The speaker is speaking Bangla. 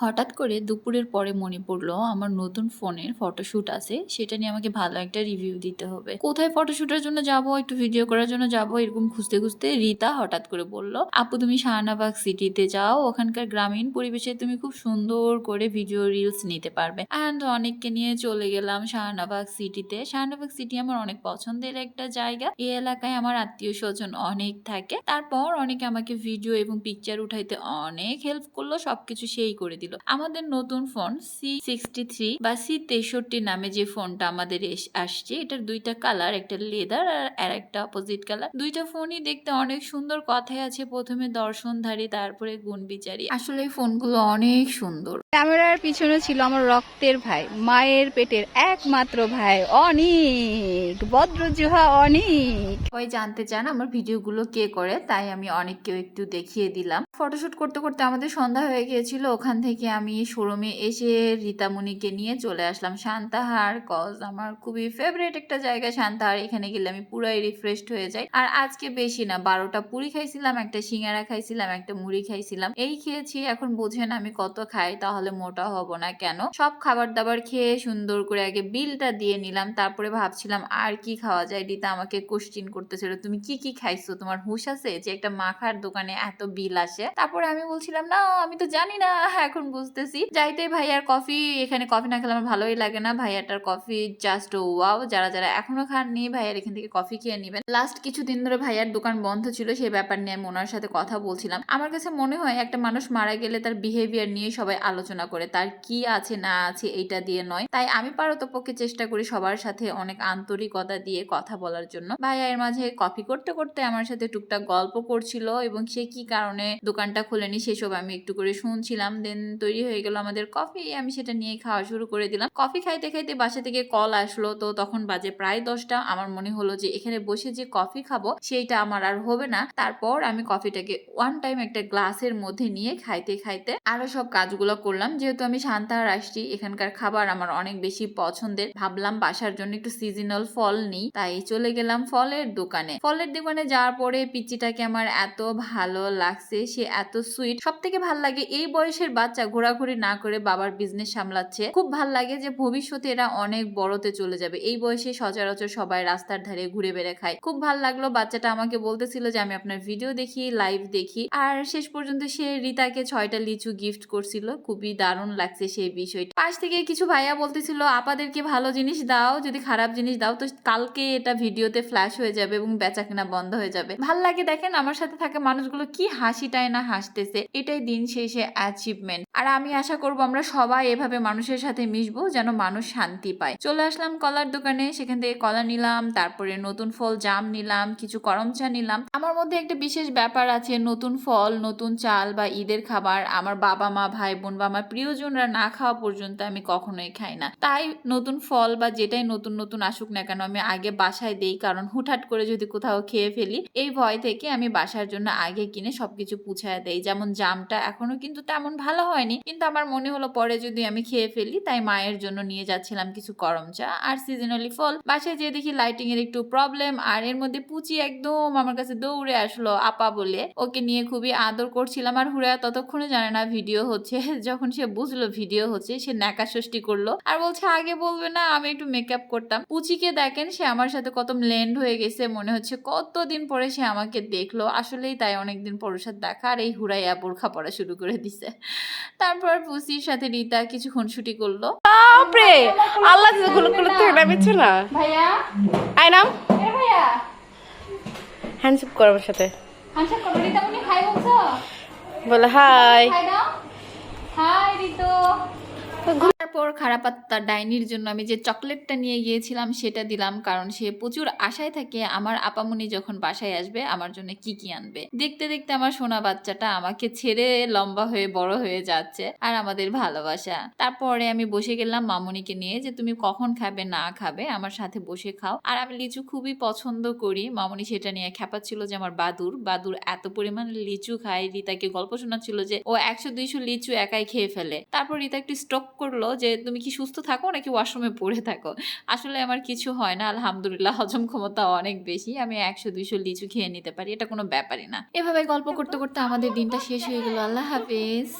হঠাৎ করে দুপুরের পরে মনে পড়ল আমার নতুন ফোনের ফটোশুট আছে, সেটা নিয়ে আমাকে ভালো একটা রিভিউ দিতে হবে। কোথায় ফটোশুটের জন্য যাব, একটু ভিডিও করার জন্য যাব, এরকম খুঁজতে খুঁজতে রিতা হঠাৎ করে বলল, আপু, তুমি শাহনাবাগ সিটিতে যাও, ওখানকার গ্রামীণ পরিবেশে তুমি খুব সুন্দর করে ভিডিও রিলস নিতে পারবে। অ্যান্ড অনেককে নিয়ে চলে গেলাম শাহনাবাগ সিটিতে শাহনাবাগ সিটি আমার অনেক পছন্দের একটা জায়গা। এই এলাকায় আমার আত্মীয় স্বজন অনেক থাকে। তারপর অনেকে আমাকে ভিডিও এবং পিকচার উঠাইতে অনেক হেল্প করল, সবকিছু সেই করে দিল। আমাদের নতুন ফোন সি সিক্সটি থ্রি বা সি তেষট্টি নামে যে ফোনটা আমাদের আসছে এটার দুইটা কালার একটা লেদার আর একটা অপোজিট কালার দুইটা ফোনই দেখতে অনেক সুন্দর কথাই আছে প্রথমে দর্শনধারী তারপরে গুণ বিচারী আসলে ফোনগুলো অনেক সুন্দর। ক্যামেরার পিছনে ছিল আমার রক্তের ভাই মায়ের পেটের একমাত্র ভাই অনেক বদ্রজুহা অনেক। সবাই জানতে চান আমার ভিডিওগুলো কে করে তাই আমি অনেককেও একটু দেখিয়ে দিলাম। ফটোশুট করতে করতে আমাদের সন্ধ্যা হয়ে গিয়েছিল ওখান থেকে আমি শোরুমে এসে রীতামণিকে নিয়ে চলে আসলাম। শান্তাহার কজ আমার খুবই ফেভারিট একটা জায়গা শান্তাহার এখানে গেলে আমি পুরাই রিফ্রেশড হয়ে যাই। আর আজকে বেশি না, বারোটা পুরি খাইছিলাম, একটা সিঙ্গারা খাইছিলাম, একটা মুড়ি খাইছিলাম। এই খেয়েছি, এখন বোঝেন আমি কত খাই, তাহলে মোটা হব না কেন? সব খাবার দাবার খেয়ে সুন্দর করে আগে বিলটা দিয়ে নিলাম, তারপরে ভাবছিলাম আর কি খাওয়া যায়? দিতা আমাকে কোশ্চিন করতেছিল, তুমি কি কি খাইছো? তোমার হুশ আছে যে একটা মাখার দোকানে এত বিল আসে? তারপরে আমি বলছিলাম, না, আমি তো জানি না, এখন বুঝতেছি। যাইতে ভাইয়ার কফি, এখানে কফি না খেলে আমার ভালোই লাগে না। ভাইয়াটার কফি জাস্ট ওয়াও যারা যারা এখনও খাননি, ভাইয়ার এখান থেকে কফি খেয়ে নেবেন। লাস্ট কিছুদিন ধরে ভাইয়ার দোকান বন্ধ ছিল সেই ব্যাপার নিয়ে আমি ওনার সাথে কথা বলছিলাম। আমার কাছে মনে হয়, একটা মানুষ মারা গেলে তার বিহেভিয়ার নিয়ে সবাই আলোচনা করে। তার কি আছে, না আছে, এইটা দিয়ে নয়। তাই আমি পারতপক্ষে চেষ্টা করি সবার সাথে অনেক আন্তরিকতা দিয়ে কথা বলার জন্য। ভাইয়া এর মাঝে কফি করতে করতে আমার সাথে টুকটাক গল্প করছিল এবং সে কি কারণে দোকানটা খুলেনি, সেসব আমি একটু করে শুনছিলাম। দেন তৈরি হয়ে গেল আমাদের কফি আমি সেটা নিয়ে খাওয়া শুরু করে দিলাম। কফি খাইতে খাইতে বাসা থেকে কল আসলো, তো তখন বাজে প্রায় দশটা। আমার মনে হলো যে এখানে বসে যে কফি খাব, সেইটা আমার আর হবে না। তারপর আমি কফিটাকে ওয়ান টাইম একটা গ্লাসের মধ্যে নিয়ে খাইতে খাইতে আরও সব কাজগুলো করলাম। যেহেতু আমি শান্তাহার আসছি এখানকার খাবার আমার অনেক বেশি পছন্দের। ভাবলাম বাসার জন্য একটু সিজনাল ফল নিই, তাই চলে গেলাম ফলের দোকানে। ফলের দোকানে যাওয়ার পরে পিচিটাকে আমার এত ভালো লাগছে, সে এত সুইট সব থেকে ভালো লাগে এই বয়সের বাচ্চা ঘোরাঘুরি না করে বাবার বিজনেস সামলাচ্ছে, খুব ভালো লাগে যে ভবিষ্যতে এরা অনেক বড়তে চলে যাবে। এই বয়সে সচরাচর সবাই রাস্তার ধারে ঘুরে বেড়ে খায়। খুব ভালো লাগল বাচ্চাটা আমাকে বলতেছিল যে আমি আপনার ভিডিও দেখি লাইভ দেখি। আর শেষ পর্যন্ত সে রিতাকে ছয়টা লিচু গিফট করছিল। খুবই দারুণ লাগছে সেই বিষয়টা। পাশ থেকে কিছু ভাইয়া বলতেছিল, আপাদেরকে ভালো জিনিস দাও, যদি খারাপ জিনিস দাও, তো কালকে এটা ভিডিওতে ফ্ল্যাশ হয়ে যাবে এবং বেচা কেনা বন্ধ হয়ে যাবে। ভালো লাগে দেখেন আমার সাথে থাকা মানুষগুলো কি হাসিটায় না হাসতেছে, এটাই দিন শেষে অ্যাচিভমেন্ট আর আমি আশা করব আমরা সবাই এভাবে মানুষের সাথে মিশবো যেন মানুষ শান্তি পায়। চলে আসলাম কলার দোকানে, সেখান থেকে কলা নিলাম, তারপরে নতুন ফল জাম নিলাম, কিছু করম চা নিলাম। আমার মধ্যে একটা বিশেষ ব্যাপার আছে, নতুন ফল, নতুন চাল বা ঈদের খাবার আমার বাবা মা, ভাই বোন বা আমার প্রিয়জনরা না খাওয়া পর্যন্ত আমি কখনোই খাই না। তাই নতুন ফল বা যেটাই নতুন নতুন আসুক না কেন আমি আগে বাসায় দেই, কারণ হুটহাট করে যদি কোথাও খেয়ে ফেলি, এই ভয় থেকে আমি বাসার জন্য আগে কিনে সবকিছু পুছায় দেই। যেমন জামটা এখনও কিন্তু তেমন ভালো হয়নি। কিন্তু আমার মনে হলো পরে যদি আমি খেয়ে ফেলি, তাই মায়ের জন্য নিয়ে যাচ্ছিলাম কিছু করম চা আর সিজনালি ফল। বাসায় যেয়ে দেখি লাইটিং এর একটু প্রবলেম আর এর মধ্যে পুচি একদম আমার কাছে দৌড়ে আসলো আপা বলে। ওকে নিয়ে খুবই আদর করছিলাম আর হুড়া ততক্ষণে জানে না ভিডিও হচ্ছে। যখন সে বুঝলো ভিডিও হচ্ছে, সে ন্যাকা ষষ্ঠী করল। আর বলছে, আগে বলবে না, আমি একটু মেকআপ করতাম। পুচিকে দেখেন, সে আমার সাথে কত ব্লেন্ড হয়ে গেছে, মনে হচ্ছে কতদিন পরে সে আমাকে দেখল। আসলেই তাই, অনেকদিন পর সাথে দেখা আর এই হুড়াইয়া বোরখা পড়া শুরু করে দিছে। তারপর পুসির সাথে রিতা কিছুক্ষণ ছুটি করল। বাপরে! আল্লাহ যে গুলো গুলো তো নামিচ্ছে না ভাইয়া? আই নাম ভাইয়া? হ্যান্ডশেপ করো আমার সাথে। হ্যান্ডশেক করো রিতামণি হাই বলছো? বলে হাই হাই দাও। হাই রিতো। তারপর খারাপ আত্মা ডাইনির জন্য আমি যে চকলেটটা নিয়ে গিয়েছিলাম সেটা দিলাম, কারণ সে প্রচুর আশায় থাকে আমার আপামনি যখন বাসায় আসবে আমার জন্য কি কি আনবে। দেখতে দেখতে আমার সোনা বাচ্চাটা আমাকে ছেড়ে লম্বা হয়ে বড় হয়ে যাচ্ছে আর আমাদের ভালোবাসা। তারপরে আমি বসে গেলাম মামুনিকে নিয়ে যে, তুমি কখন খাবে, না খাবে, আমার সাথে বসে খাও। আর আমি লিচু খুবই পছন্দ করি। মামুনি সেটা নিয়ে খ্যাপাচ্ছিল যে, আমার বাদুর। বাদুর এত পরিমাণ লিচু খায়, রিতাকে গল্প শোনাচ্ছিল যে, ও একশো দুইশো লিচু একাই খেয়ে ফেলে। তারপর রিতা একটু স্টক করল যে তুমি কি সুস্থ থাকো নাকি ওয়াশরুমে পড়ে থাকো? আসলে আমার কিছু হয় না, আলহামদুলিল্লাহ, হজম ক্ষমতা অনেক বেশি। আমি একশো দুইশো লিচু খেয়ে নিতে পারি, এটা কোনো ব্যাপারই না। এভাবে গল্প করতে করতে আমাদের দিনটা শেষ হয়ে গেল। আল্লাহ হাফিজ।